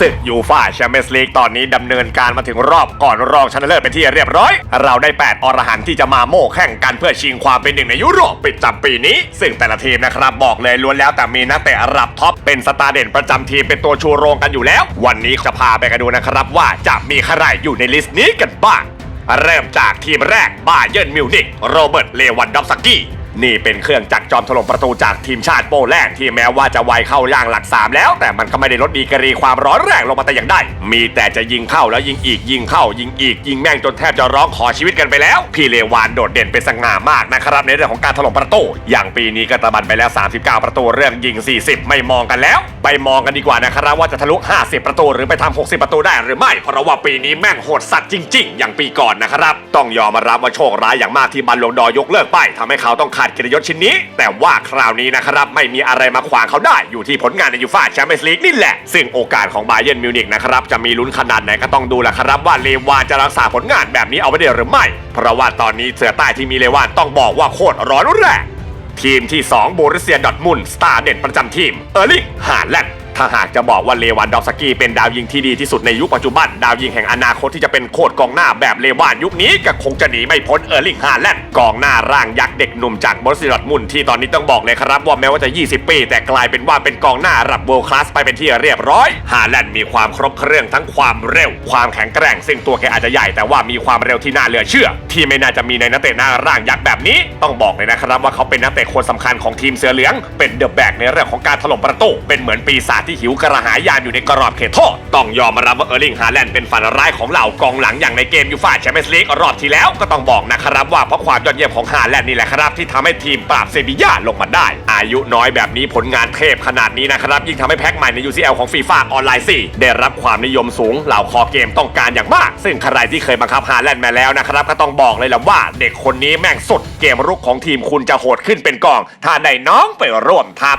ศึกยูฟ่าแชมเปี้ยนส์ลีกตอนนี้ดำเนินการมาถึงรอบก่อนรองชนะเลิศเป็นที่เรียบร้อย เราได้ 8 อรหันต์ที่จะมาโม่แข่งกันเพื่อชิงความเป็นหนึ่งในยุโรปปิดจำปีนี้ ซึ่งแต่ละทีมนะครับบอกเลยล้วนแล้วแต่มีนักเตะระดับท็อปเป็นสตาร์เด่นประจำทีมเป็นตัวชูโรงกันอยู่แล้ว วันนี้จะพาไปกันดูนะครับว่าจะมีใครอยู่ในลิสต์นี้กันบ้างเริ่มจากทีมแรกบาเยิร์นมิวนิกโรเบิร์ตเลวันดอฟสกี้ นี่เป็นเครื่องจักรจอมถล่มประตูจากทีมชาติโปแลนด์ที่แม้ว่าจะวัยเข้าย่างหลักสามแล้ว แต่มันก็ไม่ได้ลดดีกรีความร้อนแรงลงมาแต่อย่างใดมีแต่จะยิงเข้าแล้วยิงอีกยิงเข้า ยิงอีกยิงแม่งจนแทบจะร้องขอชีวิตกันไปแล้ว พี่เลวานโดดเด่นเป็นสง่ามากนะครับในเรื่องของการถล่มประตู อย่างปีนี้ก็ตะบันไปแล้ว 39 ประตูเรื่องยิง 40 ไม่มองกันแล้ว ไปมองกันดีกว่านะครับว่าจะทะลุ 50 ประตูหรือไปทำ60 ประตูได้หรือไม่ เพราะว่าปีนี้แม่งโหดสัตว์จริง ๆ อย่างปีก่อนนะครับ ต้องยอมรับว่าโชคร้ายอย่างมากที่บัลลงดอยกเลิกไปทำให้เขาต้องขาดเกียรติยศชิ้นนี้ แต่ว่าคราวนี้นะครับไม่มีอะไรมาขวางเขาได้อยู่ที่ผลงานในยูฟ่าแชมเปี้ยนส์ลีกนี่แหละ ซึ่งโอกาสของบาเยิร์นมิวนิกนะครับจะมีลุ้นขนาดไหนก็ต้องดูแหละครับว่าเลวานจะรักษาผลงานแบบนี้เอาไว้ได้หรือไม่ เพราะว่าตอนนี้เสือใต้ที่มีเลวานต้องบอกว่าโคตรร้อนแรงทีมที่2โบรุเซียดอทมุนสตาร์เด่นประจำทีมเออร์ลิงฮาแลนด์ ถ้าหากจะบอกว่าเลวันดอฟสกี้เป็นดาวยิงที่ดีที่สุดในยุคปัจจุบัน ดาวยิงแห่งอนาคตที่จะเป็นโคตรกองหน้าแบบเลวานยุคนี้ก็คงจะหนีไม่พ้นเออร์ลิงฮาแลนด์กองหน้าร่างยักษ์เด็กหนุ่มจากบรุสซียดอร์มุนที่ตอนนี้ต้องบอกเลยครับว่าแม้ว่าจะ 20 ปี แต่กลายเป็นว่าเป็นกองหน้าระดับเวิลด์คลาสไปเป็นที่เรียบร้อยฮาแลนด์มีความครบเครื่องทั้งความเร็ว ความแข็งแกร่ง ซึ่งตัวแกอาจจะใหญ่แต่ว่ามีความเร็วที่น่าเหลือเชื่อ ที่ไม่น่าจะมีในนักเตะหน้าร่างยักษ์แบบนี้ ต้องบอกเลยนะครับว่าเขาเป็นนักเตะคนสำคัญของทีมเสือเหลือง เป็นเดอะแบกในเรื่องของการถล่มประตูเป็นเหมือนปีศาจที่หิวกระหายยานอยู่ในกรอบเขตโทษ ต้องยอมรับว่าเออร์ลิงฮาแลนด์เป็นฝันร้ายของเหล่ากองหลังอย่างในเกมยูฟ่าแชมเปี้ยนส์ลีกรอบที่แล้วก็ต้องบอกนะครับว่าเพราะความยอดเยี่ยมของฮาแลนด์นี่แหละครับ ที่ทำให้ทีมปราบเซบีย่าลงมาได้ อายุน้อยแบบนี้ผลงานเทพขนาดนี้นะครับ ยิ่งทำให้แพ็กใหม่ใน UCL ของฟีฟ่าออนไลน์4ได้รับความนิยมสูงเหล่าคอเกมต้องการอย่างมาก ซึ่งใครที่เคยบังคับฮาแลนด์มาแล้วนะครับก็ต้องบอกเลยแหละว่า เด็กคนนี้แม่งสุดเกมรุกของทีมคุณจะโหดขึ้นเป็นกอง ถ้าได้น้องไปร่วมทัพ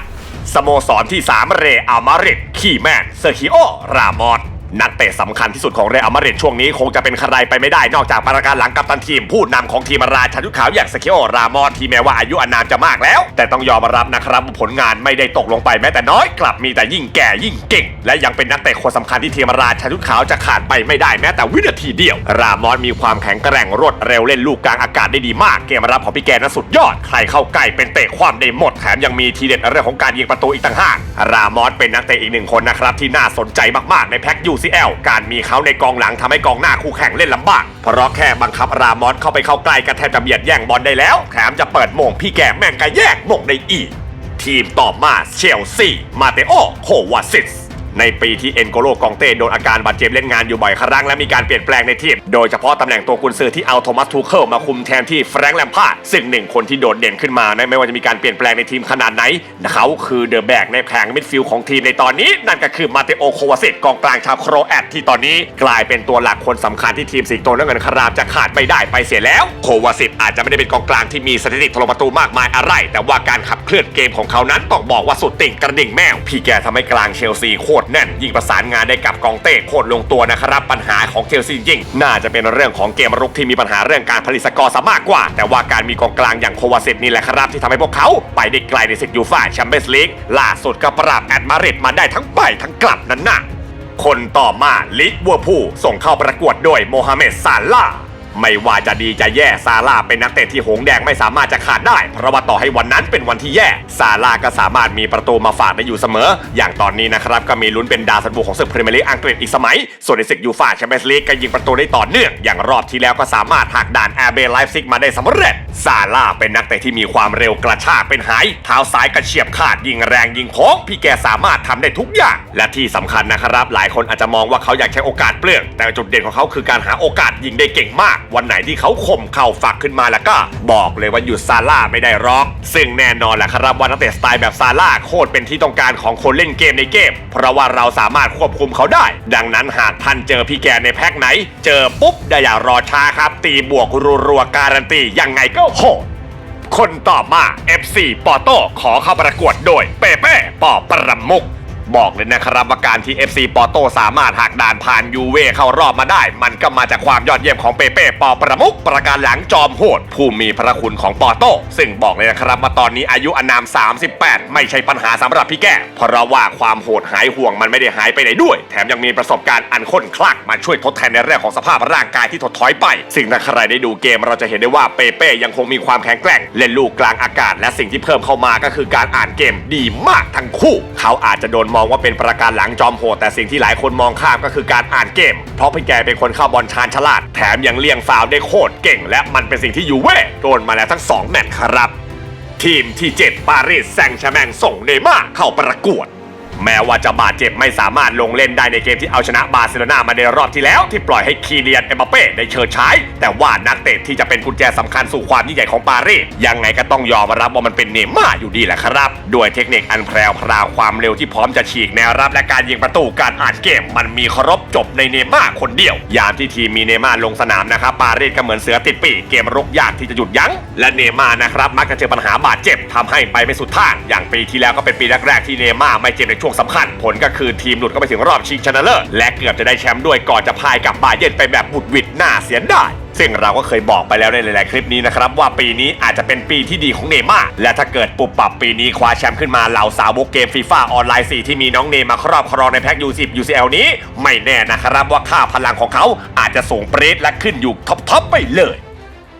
สโมสรที่ 3 เรอัลมาริดขี่แมนเซอร์คิโอ รามอส นักเตะสำคัญที่สุดของเรอัลมาดริดช่วงนี้คงจะเป็นใครไปไม่ได้นอกจากประการหลังกัปตันทีม ผู้นำของทีมราชันยุทธขาวอย่างเซอร์คิโอรามอสที่แม้ว่าอายุอานามจะมากแล้ว แต่ต้องยอมรับนะครับผลงานไม่ได้ตกลงไปแม้แต่น้อยกลับมีแต่ยิ่งแก่ยิ่งเก่ง และยังเป็นนักเตะคนสำคัญที่ทีมราชันยุทธขาวจะขาดไปไม่ได้แม้แต่วินาทีเดียว รามอสมีความแข็งแกร่งรวดเร็วเล่นลูกกลางอากาศได้ดีมาก เกมรับของพี่แกนั้นสุดยอดใครเข้าใกล้เป็นเตะความได้หมดแถมยังมีทีเด็ดเรื่องของการยิงประตูอีกต่างหากรามอสเป็นนักเตะอีกหนึ่งคนนะครับที่น่าสนใจมากๆในแพ็กซิเอล การมีเขาในกองหลังทำให้กองหน้าคู่แข่งเล่นลำบาก เพราะแค่บังคับรามอสเข้าไปเข้าใกล้ก็แทบจะเบียดแย่งบอลได้แล้ว แถมจะเปิดโมงพี่แกแม่งก็แยกโมงได้อีก ทีมต่อมาเชลซี มาเตโอ โควาซิส ในปีที่เอ็นโกโลกองเต้โดนอาการบาดเจ็บเล่นงานอยู่บ่อยครั้งและมีการเปลี่ยนแปลงในทีม โดยเฉพาะตำแหน่งตัวกุนซือที่เอาโทมัสทูเคิลมาคุมแทนที่แฟรงค์แลมพาร์ดซึ่งหนึ่งคนที่โดดเด่นขึ้นมานะไม่ว่าจะมีการเปลี่ยนแปลงในทีมขนาดไหนเขาคือเดอะแบกในแผงมิดฟิลด์ของทีมในตอนนี้ นั่นก็คือมาเตโอโควาซิตกองกลางชาวโครแอตที่ตอนนี้กลายเป็นตัวหลักคนสำคัญที่ทีมสิงโตน้ำเงินคารามจะขาดไม่ได้ไปเสียแล้ว โควาซิตอาจจะไม่ได้เป็นกองกลางที่มีสถิติถล่มประตูมากมายอะไร แต่ว่าการขับเคลื่อนเกมของเขานั้นต้องบอกว่าสุดติ่งกระดิ่งแมวพี่แกทำให้กลางเชลซีโคตรแน่น ยิ่งประสานงานได้กับกองเต้โคตรลงตัวนะครับ ปัญหาของเชลซียิ่ง น่าจะเป็นเรื่องของเกมรุกที่มีปัญหาเรื่องการผลิตสกอร์ซะมากกว่า แต่ว่าการมีกองกลางอย่างโควาซิตนี่แหละครับ ที่ทำให้พวกเขาไปได้ไกลในศึกยูฟ่าแชมเปี้ยนส์ลีกล่าสุดก็ปราบแอดมาริดมาได้ทั้งไปทั้งกลับนั่นน่ะคนต่อมาลิเวอร์พูลส่งเข้าประกวดโดยโมฮัมเหม็ดซาลาห์ ไม่ว่าจะดีจะแย่ซาลาเป็นนักเตะที่หงแดงไม่สามารถจะขาดได้ เพราะว่าต่อให้วันนั้นเป็นวันที่แย่ซาลาก็สามารถมีประตูมาฝากได้อยู่เสมอ อย่างตอนนี้นะครับก็มีลุ้นเป็นดาวสันบูของศึกพรีเมียร์ลีกอังกฤษอีกสมัย ส่วนในศึกยูฟ่าแชมเปี้ยนส์ลีกก็ยิงประตูได้ต่อเนื่อง อย่างรอบที่แล้วก็สามารถหักด่านแอร์เบย์ไลฟ์ซิกมาได้สำเร็จซาลาเป็นนักเตะที่มีความเร็วกระชากเป็นหายเท้าซ้ายกระเฉียบขาดยิงแรงยิงโค้งพี่แกสามารถทำได้ทุกอย่าง และที่สำคัญนะครับ หลายคนอาจจะมองว่าเขาอยากใช้โอกาสเปลืองแต่จุดเด่นของเขาคือการหาโอกาสยิงได้เก่งมากวันไหนที่เขาข่มเข่าฝักขึ้นมาแล้วก็ บอกเลยว่าหยุดซาร่าไม่ได้หรอก ซึ่งแน่นอนแหละครับว่านักเตะสไตล์แบบซาร่าโคตรเป็นที่ต้องการของคนเล่นเกมในเกม เพราะว่าเราสามารถควบคุมเขาได้ ดังนั้นหากท่านเจอพี่แกในแพ็คไหน เจอปุ๊บได้อย่ารอช้าครับ ตีบวกรัวๆการันตียังไงก็โหดคนต่อมา FC ปอโต้ขอเข้าประกวดโดยเปเป้ปอประมุก บอกเลยนะครับว่าการที่ FC ปอโตสามารถหักด่านผ่านยูเว่เข้ารอบมาได้ มันก็มาจากความยอดเยี่ยมของเปเป้ปอประมุกประการหลังจอมโหด ผู้มีพระคุณของปอโต ซึ่งบอกเลยนะครับว่าตอนนี้อายุอนาม 38 ไม่ใช่ปัญหาสำหรับพี่แก่เพราะว่าความโหดหายห่วงมันไม่ได้หายไปไหนด้วย แถมยังมีประสบการณ์อันข้นคลักมาช่วยทดแทนในเรื่องของสภาพร่างกายที่ถดถอยไป ซึ่งถ้าใครได้ดูเกมเราจะเห็นได้ว่าเปเป้ยังคงมีความแข็งแกร่งเล่นลูกกลางอากาศ และสิ่งที่เพิ่มเข้ามาก็คือการอ่านเกมดีมากทั้งคู่ เขาอาจจะโดนมองว่าเป็นประการหลังจอมโหดแต่สิ่งที่หลายคนมองข้ามก็คือการอ่านเกม เพราะพี่แกเป็นคนเข้าบอลชาญฉลาด แถมยังเลี่ยงฟาวได้โคตรเก่ง และมันเป็นสิ่งที่ยูเว่โดนมาแล้วทั้งสองแมตช์ครับ ทีมที่ 7 ปารีสแซงต์แชร์แมงส่งเนม่าเข้าประกวด แม้ว่าจะบาดเจ็บไม่สามารถลงเล่นได้ในเกมที่เอาชนะบาร์เซโลนามาในรอบที่แล้วที่ปล่อยให้คีเลียนเอ็มบัปเป้ได้เชิดฉายแต่ว่านักเตะที่จะเป็นกุญแจสำคัญสู่ความยิ่งใหญ่ของปารีสยังไงก็ต้องยอมรับว่ามันเป็นเนม่าอยู่ดีแหละครับด้วยเทคนิคอันแพรวพราวความเร็วที่พร้อมจะฉีกแนวรับและการยิงประตูการอ่านเกม มันมีครบจบในเนม่าคนเดียว ยามที่ทีมมีเนม่าลงสนามนะครับปารีสก็เหมือนเสือติดปีกเกมรุกยากที่จะหยุดยั้งและเนม่านะครับมักจะเจอปัญหาบาดเจ็บทำให้ไปไม่สุดทางอย่างปีที่แล้วก็เป็นปีแรกๆที่เนม่าไม่เจ็บในช่วงสำคัญ ผลก็คือทีมหลุดเข้าไปถึงรอบชิงชนะเลิศและเกือบจะได้แชมป์ด้วยก่อนจะพ่ายกับบาเยิร์นไปแบบบุดหวิดหน้าเสียดายซึ่งเราก็เคยบอกไปแล้วในหลาย ๆ คลิปนี้นะครับ ว่าปีนี้อาจจะเป็นปีที่ดีของเนม่าและถ้าเกิดปุบปับปีนี้คว้าแชมป์ขึ้นมาเหล่าสาวกเกมฟีฟ่าออนไลน์ 4 ที่มีน้องเนมาครอบครองในแพ็ก U10 UCL นี้ ไม่แน่นะครับว่าค่าพลังของเขาอาจจะสูงเปรตและขึ้นอยู่ท็อป ๆ ไปเลย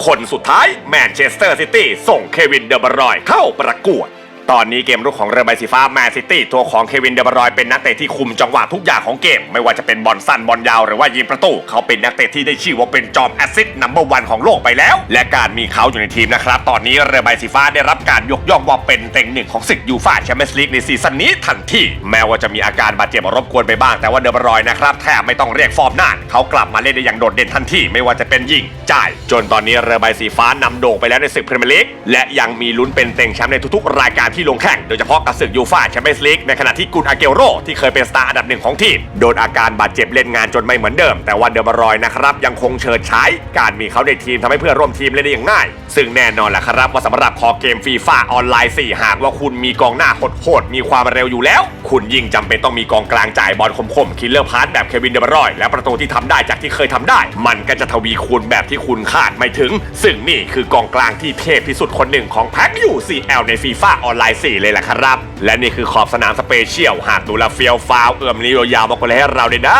คนสุดท้ายแมนเชสเตอร์ซิตี้ส่งเควินเดอบรอยเข้าประกวด ตอนนี้เกมรุกของเรือใบสีฟ้าแมนซิตี้ตัวของเควินเดอบรอยเป็นนักเตะที่คุมจังหวะทุกอย่างของเกม ไม่ว่าจะเป็นบอลสั้นบอลยาวหรือว่ายิงประตู เขาเป็นนักเตะที่ได้ชื่อว่าเป็นจอมแอสซิสต์นัมเบอร์วันของโลกไปแล้ว และการมีเขาอยู่ในทีมนะครับ ตอนนี้เรือใบสีฟ้าได้รับการยกย่องว่าเป็นเต็งหนึ่งของศึกยูฟ่าแชมเปี้ยนส์ลีกในซีซั่นนี้ทันทีแม้ว่าจะมีอาการบาดเจ็บรบกวนไปบ้างแต่ว่าเดอบรอยนะครับแทบไม่ต้องเรียกฟอร์มนานเขากลับมาเล่นได้อย่างโดดเด่นทันทีไม่ว่าจะเป็นยิงจ่าย จนตอนนี้เรือใบสีฟ้านำโด่งไปแล้วในศึกพรีเมียร์ลีกและยังมีลุ้นเป็นเต็งแชมป์ในทุกๆ รายการที่ลงแข่งโดยเฉพาะกับศึกยูฟ่าแชมเปี้ยนส์ลีกในขณะที่กุนอาเกโรที่เคยเป็นสตาร์อันดับหนึ่งของทีมโดนอาการบาดเจ็บเล่นงานจนไม่เหมือนเดิม แต่ว่าเดอร์บรอยนะครับยังคงเชิดฉายการมีเขาในทีมทำให้เพื่อนร่วมทีมเล่นได้อย่างง่าย ซึ่งแน่นอนแหละครับว่าสำหรับคอเกมฟีฟ่าออนไลน์ 4 หากว่าคุณมีกองหน้าโหดๆมีความเร็วอยู่แล้ว คุณยิ่งจำเป็นต้องมีกองกลางจ่ายบอลคมๆคิลเลอร์พาร์ทแบบเควินเดอร์บรอยและประตูที่ทำได้จากที่เคยทำได้ มันก็จะทวีคูณแบบที่คุณคาดไม่ถึง ซึ่งนี่คือกองกลางที่เทพที่สุดคนหนึ่งของแพ็กยู CL ในฟีฟ่าออนไลน์4เลยแหละครับ และนี่คือขอบสนามสเปเชียลหากดูแลเฟียวฟาวเอื้อมนิ้วยาวมาคนเลยให้เราเลยนะ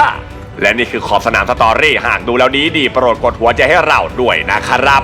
และนี่คือขอบสนามสตอรี่หากดูแล้วดีดีโปรดกดหัวใจให้เราด้วยนะครับ